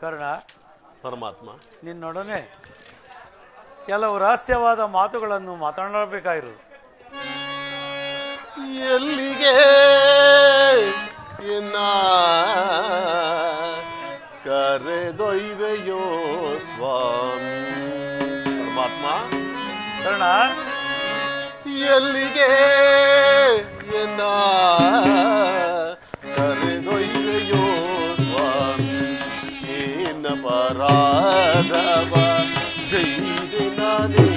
ಕರ್ಣ ಪರಮಾತ್ಮ. ನಿನ್ನೊಡನೆ ಕೆಲವು ರಹಸ್ಯವಾದ ಮಾತುಗಳನ್ನು ಮಾತನಾಡಬೇಕಾಯಿರು ಎಲ್ಲಿಗೆ ಎನ್ನ ಕರೆದೊಯ್ವೆಯೋ ಸ್ವಾಮಿ. ಪರಮಾತ್ಮ. ಕರ್ಣ ಎಲ್ಲಿಗೆ ಎನ್ನ పరాధవ జై దినాని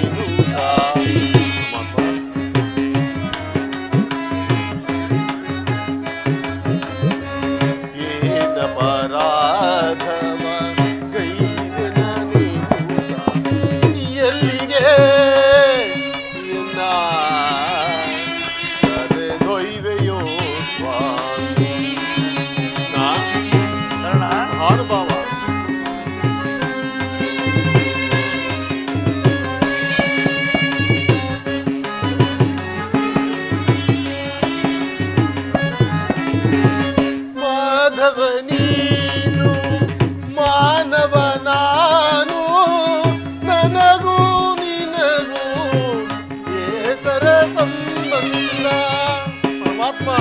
ஆத்மா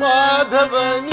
மாதவன்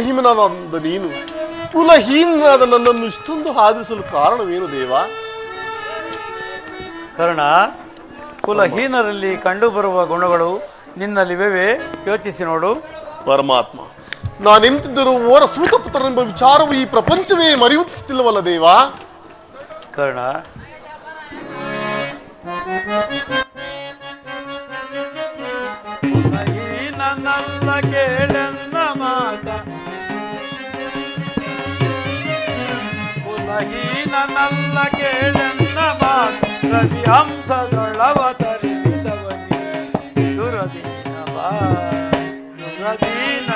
ಮಹಿಮನಾದ ನೀನು ಕುಲಹೀನಾದ ನನ್ನನ್ನು ಇಷ್ಟೊಂದು ಹಾದಿಸಲು ಕಾರಣವೇನು ದೇವ? ಕರ್ಣ ಕುಲಹೀನರಲ್ಲಿ ಕಂಡುಬರುವ ಗುಣಗಳು ನಿನ್ನಲ್ಲಿವೆ ಯೋಚಿಸಿ ನೋಡು. ಪರಮಾತ್ಮ ನಾನು ನಾನೆಂತಿದ್ದರೂ ಓರ ಸೂತಪುತ್ರನೆಂಬ ವಿಚಾರವು ಈ ಪ್ರಪಂಚವೇ ಮರೆಯುತ್ತಿಲ್ಲವಲ್ಲ ದೇವ? ಕರ್ಣ ನಲ್ಲ ಕೇಳೆನ್ನ ಬಾನು ರವಿಹಂಸದೊಳವತರಿಸಿದವನಿ ದುರದೀನ ಬಾ. ದುರದೀನ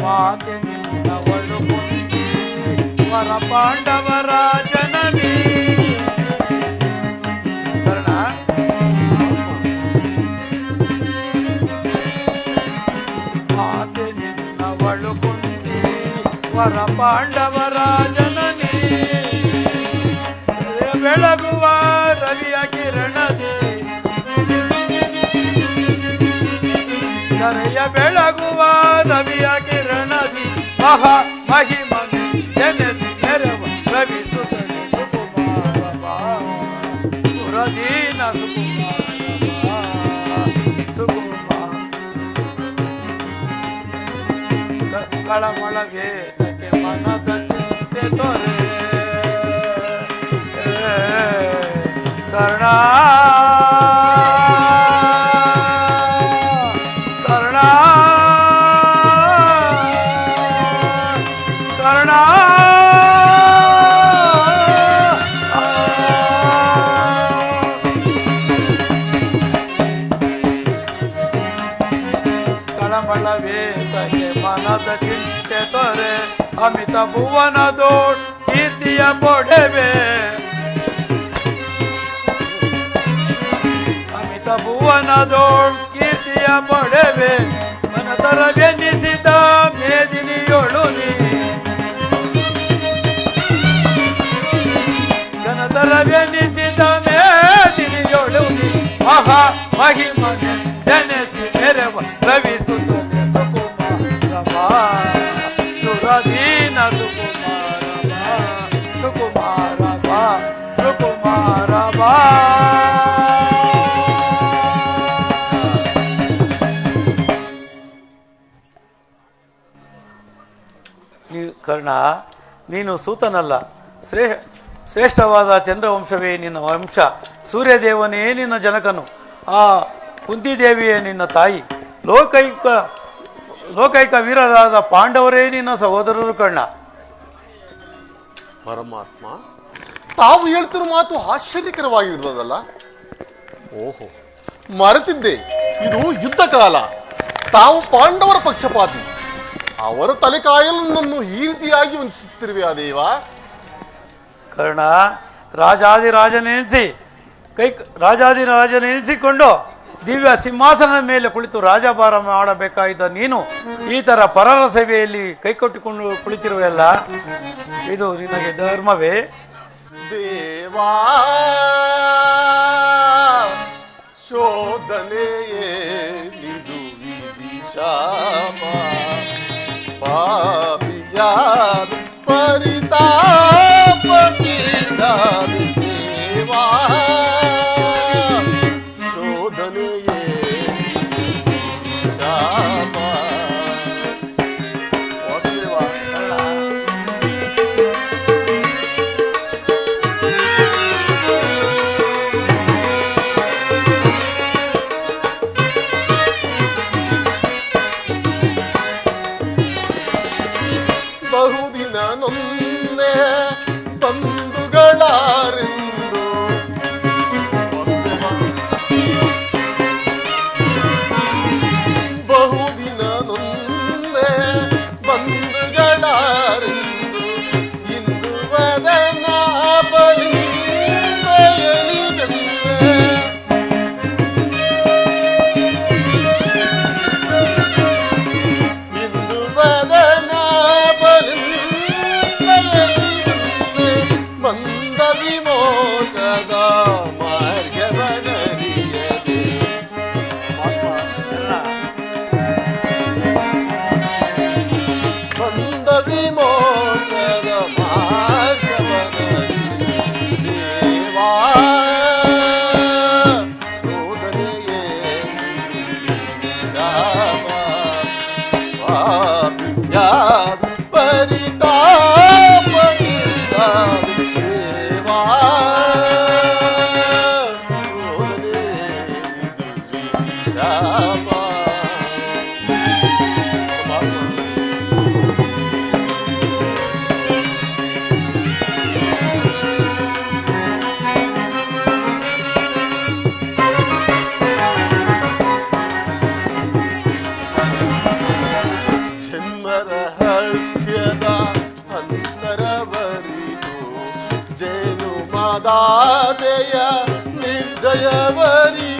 ಮಾತೆ ನಿನ್ನವಳು ಕುಂತಿ ವರ ಪಾಂಡವ ವರ ಪಾಂಡವರ ಜನನಿ ಬೆಳಗುವ ರವಿಯ ಕಿರಣದಿ ಕರೆಯ ಬೆಳಗುವ ರವಿಯ ಕಿರಣದಿ ಮಹಾ ಮಹಿಮನೆ ನೆನೆಸಿ ನೆರವ ರವಿ ಸುತನೆ ಸುಕುಮಾರ. ಸುರದೀನ ಸುಕುಮಾರ. ಸುಕುಮಾರ ಕ- ಕರ್ಣ ಕರ್ಣ ಕರ್ಣ ಕಳಮಳ ವೇದಕ್ಕೆ ಮನದ ಚಿಂತೆ ತೊರೆ ಅಮಿತ ಭುವನದೋಡ್ ಕೀರ್ತಿಯ ಪೊಡೆವೆ ಭುವನದೋಳ್ ಕೀರ್ತಿಯ ಪಡೆವೆ ಮನತರ ಬೆನ್ನಿಸಿದ ಮೇದಿನಿಯೊಳು ನೀ. ಜನತರ ಬೆನ್ನಿಸಿದ ಮೇದಿನಿಯೊಳು ನೀ. ಮಹಾ ಮಹಿಮನೆ ನೆನೆಸಿ ನೆರವ ಕರ್ಣ, ನೀನು ಸೂತನಲ್ಲ. ಶ್ರೇಷ್ ಶ್ರೇಷ್ಠವಾದ ಚಂದ್ರವಂಶವೇ ನಿನ್ನ ವಂಶ. ಸೂರ್ಯದೇವನೇ ನಿನ್ನ ಜನಕನು. ಆ ಕುಂತಿದೇವಿಯೇ ನಿನ್ನ ತಾಯಿ. ಲೋಕೈಕ ಲೋಕೈಕ ವೀರರಾದ ಪಾಂಡವರೇ ನಿನ್ನ ಸಹೋದರರು ಕರ್ಣ. ಪರಮಾತ್ಮ, ತಾವು ಹೇಳ್ತಿರೋ ಮಾತು ಆಶ್ಚರ್ಯಕರವಾಗಿರ್ತದಲ್ಲ ಓಹೋ, ಮರೆತಿದ್ದೆ. ಇದು ಯುದ್ಧ ಕಾಲ ತಾವು ಪಾಂಡವರ ಪಕ್ಷಪಾತಿ. ಅವರ ತಲೆ ಕಾಯಲು ನನ್ನನ್ನು ಈ ರೀತಿಯಾಗಿ ವಂಚಿಸುತ್ತಿರುವೆ ಆ ದೇವ. ಕರ್ಣ ರಾಜಾದಿರಾಜನೆನಿಸಿ ಕೈ ರಾಜಾದಿರಾಜನೆನಿಸಿಕೊಂಡು ದಿವ್ಯ ಸಿಂಹಾಸನದ ಮೇಲೆ ಕುಳಿತು ರಾಜಭಾರ ಮಾಡಬೇಕಾಗಿದ್ದ ನೀನು ಈ ಥರ ಪರರ ಸೇವೆಯಲ್ಲಿ ಕೈಕೊಟ್ಟಿಕೊಂಡು ಕುಳಿತಿರುವೆಲ್ಲ ಇದು ನಿನಗೆ ಧರ್ಮವೇ? ದೇವಾ ಶೋಧನೆಯೇ Para estar fatigado ಬಹುದಿನ ನೊನ್ನೆ ಬಂಧುಗಳಾರೆಂದು The Rimo ನಿದ್ರೆಯವರಿ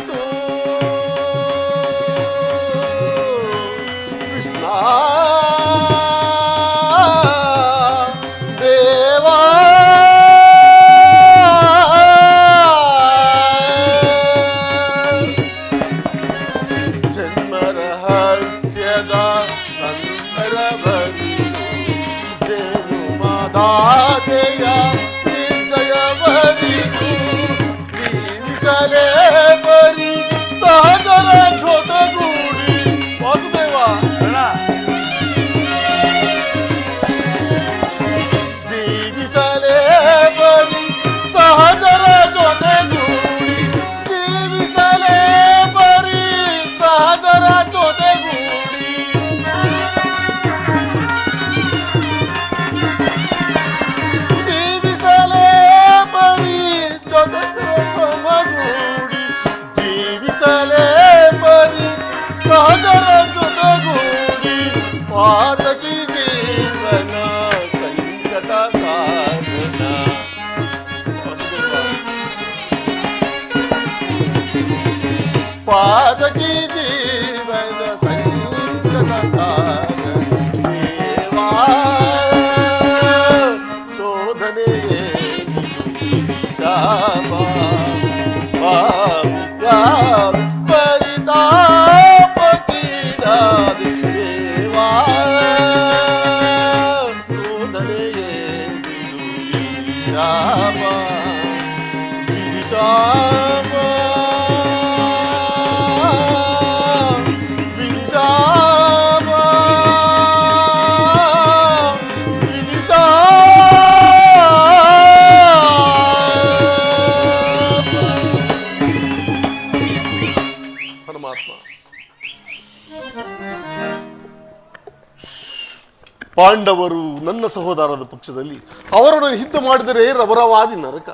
ಪಾಂಡವರು ನನ್ನ ಸಹೋದರರ ಪಕ್ಷದಲ್ಲಿ ಅವರೊಡನೆ ಹಿಂದೆ ಮಾಡಿದರೆ ರವರವಾದಿ ನರಕ.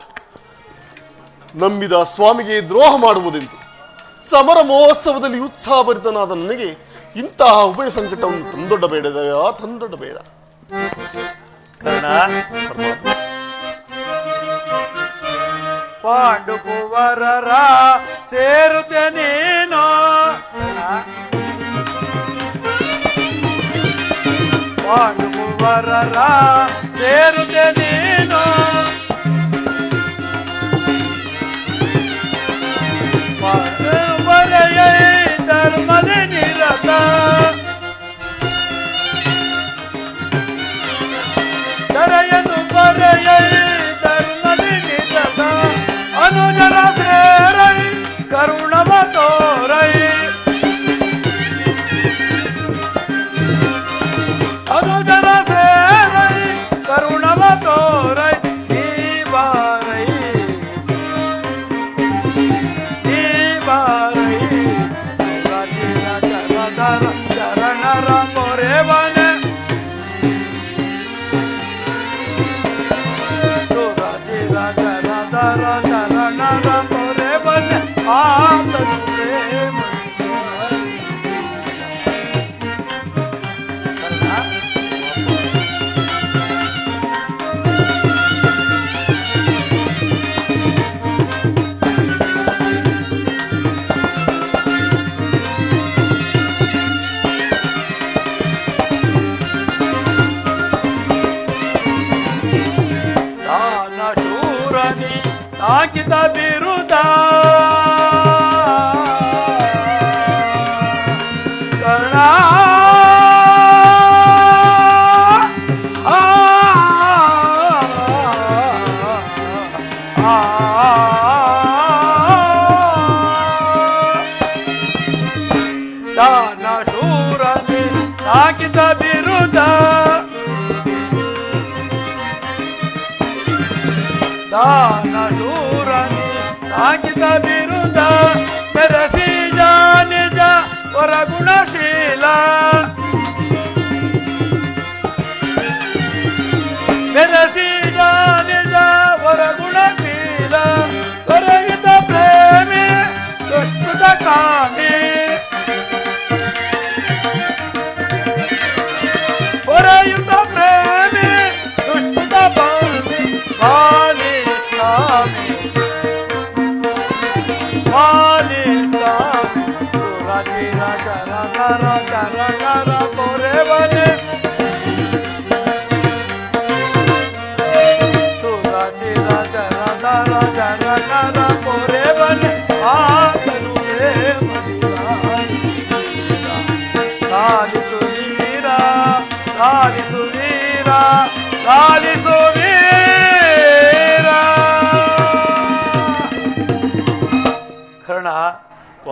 ನಂಬಿದ ಸ್ವಾಮಿಗೆ ದ್ರೋಹ ಮಾಡುವುದೆಂದು ಸಮರ ಮಹೋತ್ಸವದಲ್ಲಿ ಉತ್ಸಾಹಭರಿತನಾದ ನನಗೆ ಇಂತಹ ಉಭಯ ಸಂಕಟವನ್ನು ತಂದೊಡ್ಡಬೇಡದೆಯಾ ತಂದೊಡ್ಡಬೇಡ ಪಾಂಡುಪುವರರ ಸೇರುತ್ತೇನೆ వాళ్ళు వరరా చేరుతే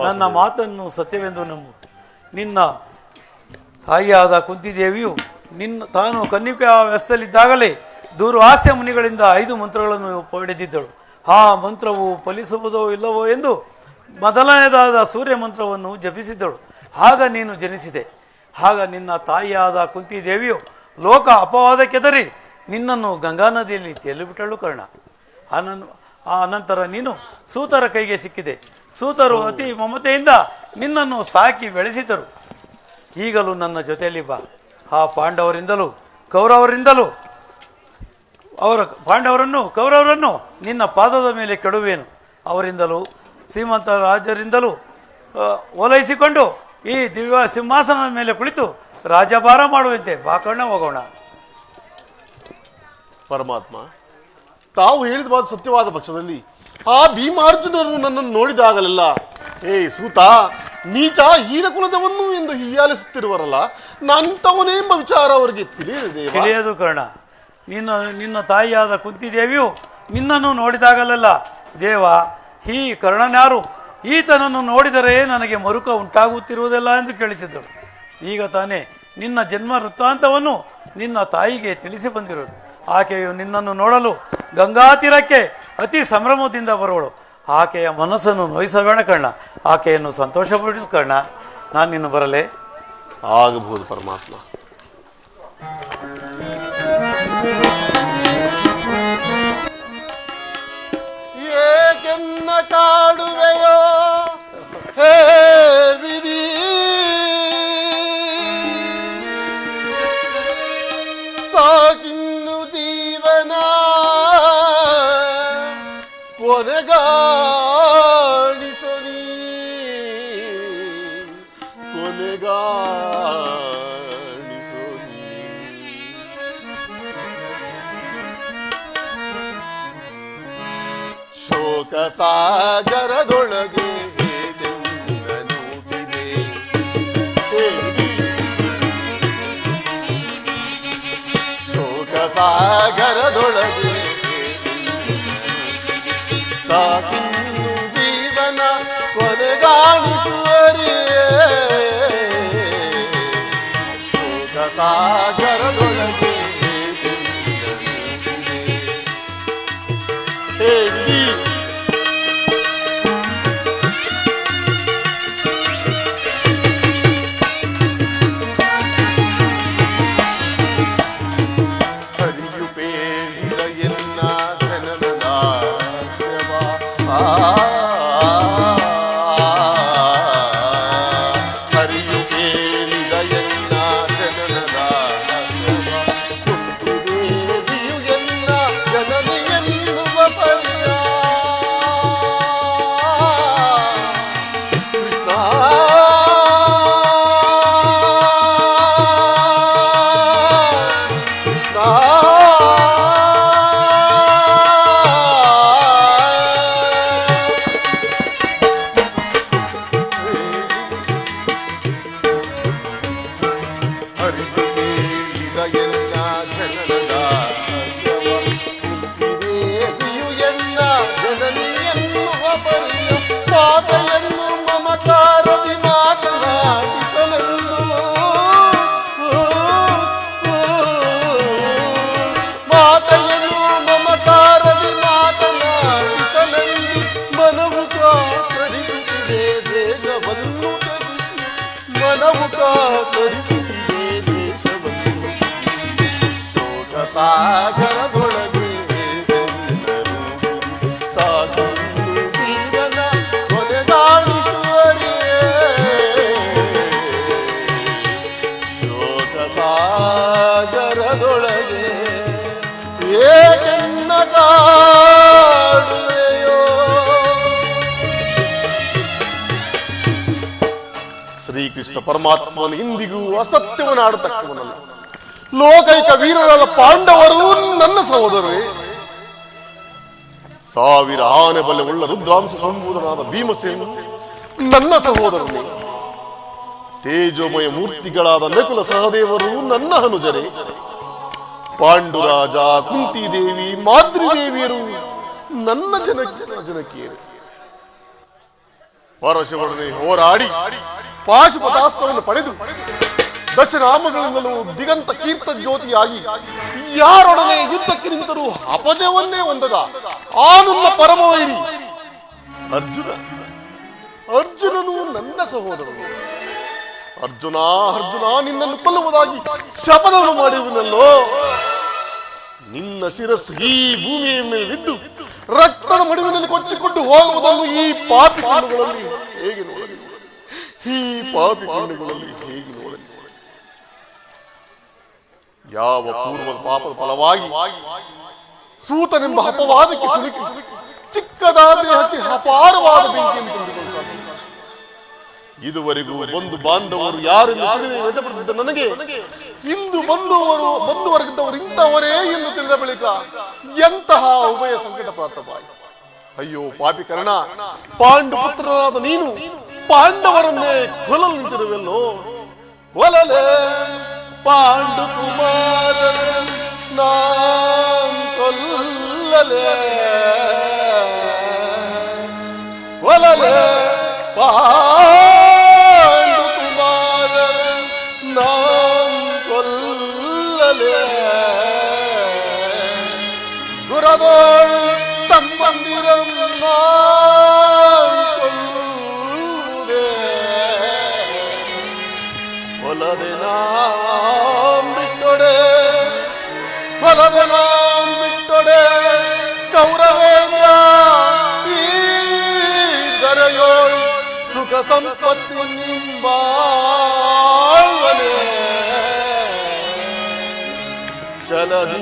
ನನ್ನ ಮಾತನ್ನು ಸತ್ಯವೆಂದು ನಂಬು ನಿನ್ನ ತಾಯಿಯಾದ ಕುಂತಿದೇವಿಯು ನಿನ್ನ ತಾನು ಕನ್ನಿಕಾ ವ್ಯವಸ್ಥೆಯಲ್ಲಿದ್ದಾಗಲೇ ದೂರ್ವಾಸ್ಯ ಮುನಿಗಳಿಂದ ಐದು ಮಂತ್ರಗಳನ್ನು ಪಡೆದಿದ್ದಳು. ಆ ಮಂತ್ರವು ಫಲಿಸುವುದೋ ಇಲ್ಲವೋ ಎಂದು ಮೊದಲನೇದಾದ ಸೂರ್ಯ ಮಂತ್ರವನ್ನು ಜಪಿಸಿದ್ದಳು. ಆಗ ನೀನು ಜನಿಸಿದೆ. ಆಗ ನಿನ್ನ ತಾಯಿಯಾದ ಕುಂತಿದೇವಿಯು ಲೋಕ ಅಪವಾದಕ್ಕೆದರಿ ನಿನ್ನನ್ನು ಗಂಗಾ ನದಿಯಲ್ಲಿ ತೇಲಿಬಿಟ್ಟಳು ಕರ್ಣ. ಆನಂದ ಆ ನಂತರ ನೀನು ಸೂತರ ಕೈಗೆ ಸಿಕ್ಕಿದೆ. ಸೂತರು ಅತಿ ಮಮತೆಯಿಂದ ನಿನ್ನನ್ನು ಸಾಕಿ ಬೆಳೆಸಿದರು. ಈಗಲೂ ನನ್ನ ಜೊತೆಯಲ್ಲಿ ಬಾ. ಆ ಪಾಂಡವರಿಂದಲೂ ಕೌರವರಿಂದಲೂ ಅವರ ಪಾಂಡವರನ್ನು, ಕೌರವರನ್ನು ನಿನ್ನ ಪಾದದ ಮೇಲೆ ಕೆಡುವೇನು. ಅವರಿಂದಲೂ ಶ್ರೀಮಂತ ರಾಜರಿಂದಲೂ ಓಲೈಸಿಕೊಂಡು ಈ ದಿವ್ಯ ಸಿಂಹಾಸನದ ಮೇಲೆ ಕುಳಿತು ರಾಜಭಾರ ಮಾಡುವಂತೆ ಬಾಕಣ್ಣ ಹೋಗೋಣ. ಪರಮಾತ್ಮ, ತಾವು ಹೇಳಿದ ಮಾತು ಸತ್ಯವಾದ ಪಕ್ಷದಲ್ಲಿ ಆ ಭೀಮಾರ್ಜುನರು ನನ್ನನ್ನು ನೋಡಿದಾಗಲೆಲ್ಲ ಏ ಸೂತ ನೀಚ ಹೀರಕುಲದವನ್ನು ಎಂದು ಹೀಯಾಲಿಸುತ್ತಿರುವರಲ್ಲ ನಾನಿಂತವನೇ ಎಂಬ ವಿಚಾರ ಅವರಿಗೆ ತಿಳಿಯದೆ ತಿಳಿಯದು ಕರ್ಣ. ನಿನ್ನ ನಿನ್ನ ತಾಯಿಯಾದ ಕುಂತಿದೇವಿಯು ನಿನ್ನನ್ನು ನೋಡಿದಾಗಲಲ್ಲ. ದೇವ ಈ ಕರ್ಣನ್ಯಾರು, ಈತನನ್ನು ನೋಡಿದರೆ ನನಗೆ ಮರುಕ ಉಂಟಾಗುತ್ತಿರುವುದಿಲ್ಲ ಎಂದು ಕೇಳುತ್ತಿದ್ದಳು ಈಗ ತಾನೇ ನಿನ್ನ ಜನ್ಮ ವೃತ್ತಾಂತವನ್ನು ನಿನ್ನ ತಾಯಿಗೆ ತಿಳಿಸಿ ಬಂದಿರೋದು ಆಕೆಯು ನಿನ್ನನ್ನು ನೋಡಲು ಗಂಗಾತೀರಕ್ಕೆ ಅತಿ ಸಂಭ್ರಮದಿಂದ ಬರುವಳು. ಆಕೆಯ ಮನಸ್ಸನ್ನು ನೋಯಿಸಬೇಡ ಕಣ್ಣ. ಆಕೆಯನ್ನು ಸಂತೋಷಪಡಿಸು ಕಣ್ಣ. ನಾನು ನಿನ್ನ ಬರಲೇ? ಆಗಬಹುದು ಪರಮಾತ್ಮ. ಏಕೆನ್ನ ಕಾಡುವೆಯೋ ಸಾಗರದೊಳಗೆ ಸಾಕಿನ್ನು ಶ್ರೀಕೃಷ್ಣ ಪರಮಾತ್ಮನು ಇಂದಿಗೂ ಅಸತ್ಯವನ್ನು ಆಡತಕ್ಕವನಲ್ಲ. ಲೋಕೈಕ ವೀರರಾದ ಪಾಂಡವರು ನನ್ನ ಸಹೋದರರೇ ಸಾವಿರ ಆನೆ ಉಳ್ಳ ರುದ್ರಾಂಶ ಸಂಬೂಧನಾದ ಭೀಮಸೇನು ನನ್ನ ಸಹೋದರನೇ. ತೇಜೋಮಯ ಮೂರ್ತಿಗಳಾದ ನಕುಲ ಸಹದೇವರು ನನ್ನ ಹನುಜರೇ ಪಾಂಡುರಾಜ ಕುಂತಿದೇವಿ, ಮಾದ್ರಿದೇವಿಯರು ನನ್ನ ಜನಕ್ಕೆ ಜನಕಿಯರು. ಪರಶಿವರನೆ ಹೋರಾಡಿ ಪಾಶುಪತಾಸ್ತ್ರವನ್ನು ಪಡೆದು ದಶನಾಮಗಳಿಂದಲೂ ದಿಗಂತ ಕೀರ್ತ ಜ್ಯೋತಿಯಾಗಿ ಯಾರೊಡನೆ ಯುದ್ಧಕ್ಕೆ ನಿಂತರೂ ಅಪಜಯವನ್ನೇ ಹೊಂದದ ಆನಂದ ಪರಮವೈರಿ. ಅರ್ಜುನ, ಅರ್ಜುನನು ನನ್ನ ಸಹೋದರನು. ಅರ್ಜುನ ಅರ್ಜುನ, ನಿನ್ನನ್ನು ಕೊಲ್ಲುವುದಾಗಿ ಶಪಥವನ್ನು ಮಾಡಿರುವನಲ್ಲೋ ನಿನ್ನ ಶಿರಸ್ಸು ಈ ಭೂಮಿಯ ಮೇಲೆ ಬಿದ್ದು ರಕ್ತದ ಮಡಿವಿನಲ್ಲಿ ಕೊಚ್ಚಿಕೊಂಡು ಹೋಗುವುದನ್ನು ಈ ಪಾಪಿ ಕಣ್ಣುಗಳಲ್ಲಿ ಹೇಗೆ ನೋಡಲಿ ಈ ಪಾಪಿ ಕಣ್ಣುಗಳಲ್ಲಿ ಹೇಗೆ ನೋಡಲಿ ಯಾವ ಪೂರ್ವದ ಪಾಪದ ಫಲವಾಗಿ ಸೂತನೆಂಬ ಅಪವಾದಕ್ಕೆ ಸಿಲುಕಿ, ಚಿಕ್ಕದಾದ ದೇಹಕ್ಕೆ ಅಪಾರವಾದ ಬೆಂಕಿಯನ್ನು ತಂದುಕೊಂಡು ಸಾಕು. ಇದುವರೆಗೂ ಬಂಧು ಬಾಂಧವರು ಯಾರೆಂದು ತಿಳಿದೇ ವ್ಯಥಪಡುತ್ತಿದ್ದ ನನಗೆ ಇಂದು ಬಂಧುವರು ಬಂಧು ವರ್ಗದವರು ಇಂಥವರೇ ಎಂದು ತಿಳಿದ ಬಳಿಕ ಎಂತಹ ಉಭಯ ಸಂಕಟ ಪ್ರಾಪ್ತವಾಯಿತು ಅಯ್ಯೋ ಪಾಪಿ ಕರ್ಣ ಪಾಂಡು ಪುತ್ರನಾದ ನೀನು ಪಾಂಡವರನ್ನೇ ಕೊಲ್ಲಲು ನಿಂತಿರುವೆಲ್ಲೋ ಒಲಲೆ ಪಾಂಡು ಕುಮಾರ ನಾನ್ ಕೊಲ್ಲಲೆ ಒಲಲೆ ജലഹി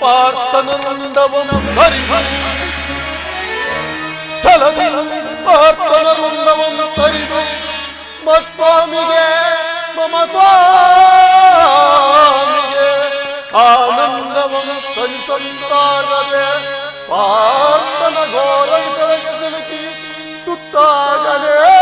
പാർത്തനുണ്ടവം ഹരി ജലഹി പാർത്തനുണ്ടവം ഹരി മത്സ്വാമികേ മമ സ്വാമികേ ആനന്ദവം തനി സന്താരവേ പാർത്തന ഘോര തുത്താകലേ